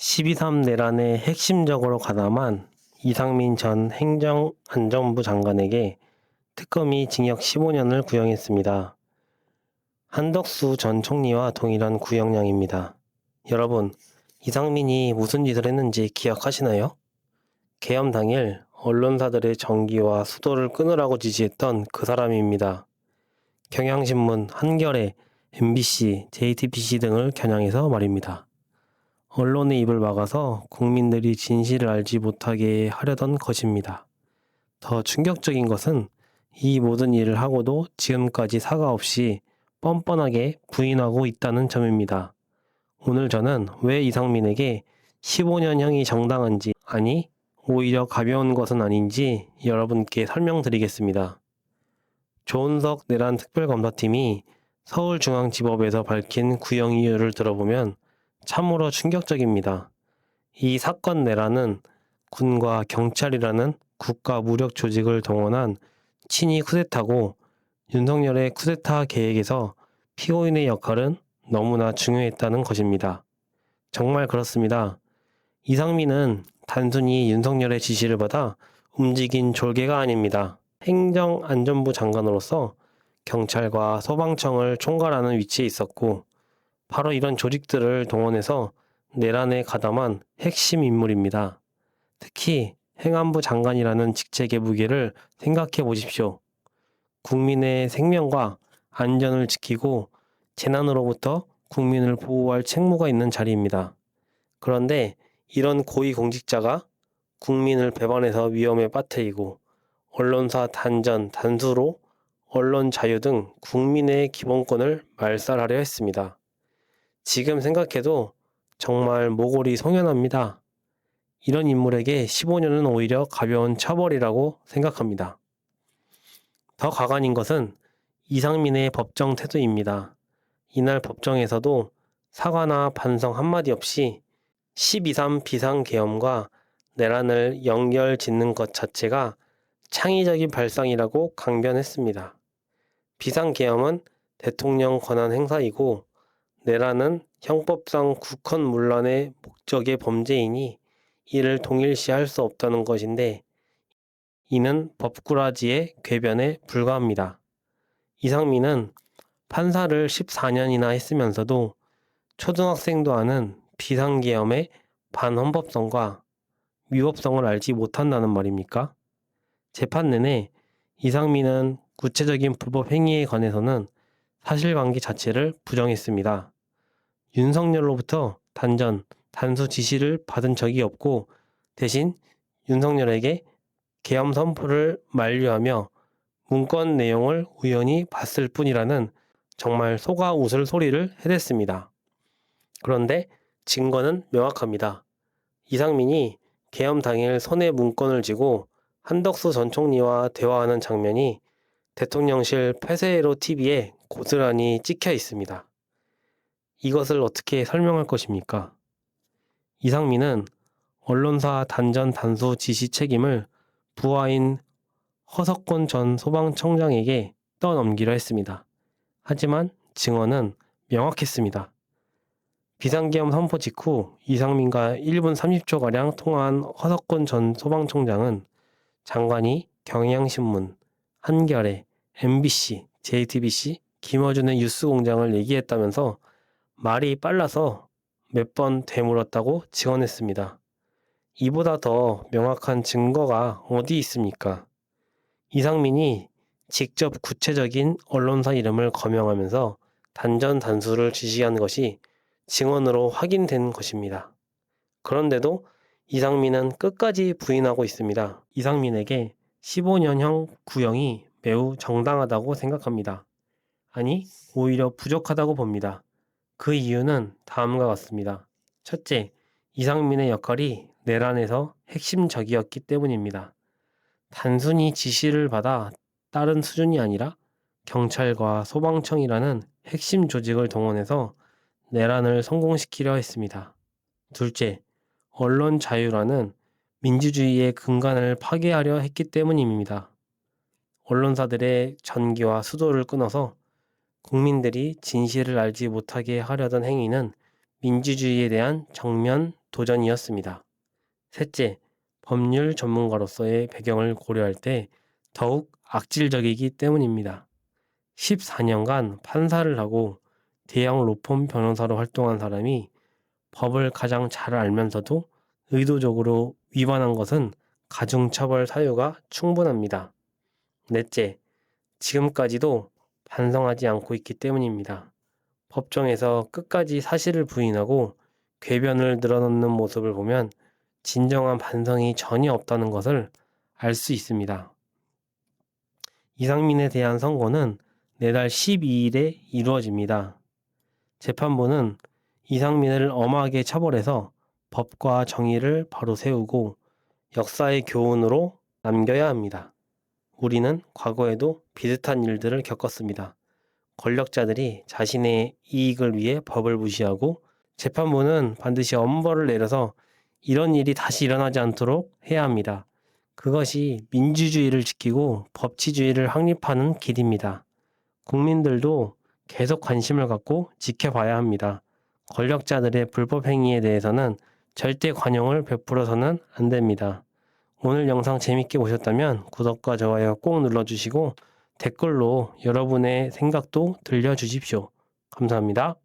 12.3 내란에 핵심적으로 가담한 이상민 전 행정안전부 장관에게 특검이 징역 15년을 구형했습니다. 한덕수 전 총리와 동일한 구형량입니다. 여러분, 이상민이 무슨 짓을 했는지 기억하시나요? 계엄 당일 언론사들의 전기와 수도를 끊으라고 지시했던 그 사람입니다. 경향신문, 한겨레, MBC, JTBC 등을 겨냥해서 말입니다. 언론의 입을 막아서 국민들이 진실을 알지 못하게 하려던 것입니다. 더 충격적인 것은 이 모든 일을 하고도 지금까지 사과 없이 뻔뻔하게 부인하고 있다는 점입니다. 오늘 저는 왜 이상민에게 15년형이 정당한지, 아니, 오히려 가벼운 것은 아닌지 여러분께 설명드리겠습니다. 조은석 내란 특별검사팀이 서울중앙지법에서 밝힌 구형 이유를 들어보면 참으로 충격적입니다. 이 사건 내란은 군과 경찰이라는 국가 무력 조직을 동원한 친위 쿠데타고 윤석열의 쿠데타 계획에서 피고인의 역할은 너무나 중요했다는 것입니다. 정말 그렇습니다. 이상민은 단순히 윤석열의 지시를 받아 움직인 졸개가 아닙니다. 행정안전부 장관으로서 경찰과 소방청을 총괄하는 위치에 있었고 바로 이런 조직들을 동원해서 내란에 가담한 핵심 인물입니다. 특히 행안부 장관이라는 직책의 무게를 생각해 보십시오. 국민의 생명과 안전을 지키고 재난으로부터 국민을 보호할 책무가 있는 자리입니다. 그런데 이런 고위 공직자가 국민을 배반해서 위험에 빠뜨리고 언론사 단전, 단수로 언론 자유 등 국민의 기본권을 말살하려 했습니다. 지금 생각해도 정말 모골이 송연합니다. 이런 인물에게 15년은 오히려 가벼운 처벌이라고 생각합니다. 더 가관인 것은 이상민의 법정 태도입니다. 이날 법정에서도 사과나 반성 한마디 없이 12.3 비상계엄과 내란을 연결 짓는 것 자체가 창의적인 발상이라고 강변했습니다. 비상계엄은 대통령 권한 행사이고 내란은 형법상 국헌 문란의 목적의 범죄이니 이를 동일시할 수 없다는 것인데 이는 법꾸라지의 궤변에 불과합니다. 이상민은 판사를 14년이나 했으면서도 초등학생도 아는 비상계엄의 반헌법성과 위법성을 알지 못한다는 말입니까? 재판 내내 이상민은 구체적인 불법 행위에 관해서는 사실관계 자체를 부정했습니다. 윤석열로부터 단전, 단수 지시를 받은 적이 없고 대신 윤석열에게 계엄 선포를 만류하며 문건 내용을 우연히 봤을 뿐이라는 정말 속아 웃을 소리를 해댔습니다. 그런데 증거는 명확합니다. 이상민이 계엄 당일 손에 문건을 쥐고 한덕수 전 총리와 대화하는 장면이 대통령실 폐쇄로 TV에 고스란히 찍혀 있습니다. 이것을 어떻게 설명할 것입니까? 이상민은 언론사 단전 단수 지시 책임을 부하인 허석권 전 소방청장에게 떠넘기려 했습니다. 하지만 증언은 명확했습니다. 비상계엄 선포 직후 이상민과 1분 30초가량 통화한 허석권 전 소방청장은 장관이 경향신문, 한겨레, MBC, JTBC, 김어준의 뉴스 공장을 얘기했다면서 말이 빨라서 몇 번 되물었다고 증언했습니다. 이보다 더 명확한 증거가 어디 있습니까? 이상민이 직접 구체적인 언론사 이름을 거명하면서 단전 단수를 지시한 것이 증언으로 확인된 것입니다. 그런데도 이상민은 끝까지 부인하고 있습니다. 이상민에게 15년형 구형이 매우 정당하다고 생각합니다. 아니, 오히려 부족하다고 봅니다. 그 이유는 다음과 같습니다. 첫째, 이상민의 역할이 내란에서 핵심적이었기 때문입니다. 단순히 지시를 받아 다른 수준이 아니라 경찰과 소방청이라는 핵심 조직을 동원해서 내란을 성공시키려 했습니다. 둘째, 언론 자유라는 민주주의의 근간을 파괴하려 했기 때문입니다. 언론사들의 전기와 수도를 끊어서 국민들이 진실을 알지 못하게 하려던 행위는 민주주의에 대한 정면 도전이었습니다. 셋째, 법률 전문가로서의 배경을 고려할 때 더욱 악질적이기 때문입니다. 14년간 판사를 하고 대형 로펌 변호사로 활동한 사람이 법을 가장 잘 알면서도 의도적으로 위반한 것은 가중처벌 사유가 충분합니다. 넷째, 지금까지도 반성하지 않고 있기 때문입니다. 법정에서 끝까지 사실을 부인하고 궤변을 늘어놓는 모습을 보면 진정한 반성이 전혀 없다는 것을 알 수 있습니다. 이상민에 대한 선고는 내달 12일에 이루어집니다. 재판부는 이상민을 엄하게 처벌해서 법과 정의를 바로 세우고 역사의 교훈으로 남겨야 합니다. 우리는 과거에도 비슷한 일들을 겪었습니다. 권력자들이 자신의 이익을 위해 법을 무시하고 재판부는 반드시 엄벌을 내려서 이런 일이 다시 일어나지 않도록 해야 합니다. 그것이 민주주의를 지키고 법치주의를 확립하는 길입니다. 국민들도 계속 관심을 갖고 지켜봐야 합니다. 권력자들의 불법 행위에 대해서는 절대 관용을 베풀어서는 안 됩니다. 오늘 영상 재밌게 보셨다면 구독과 좋아요 꼭 눌러주시고 댓글로 여러분의 생각도 들려주십시오. 감사합니다.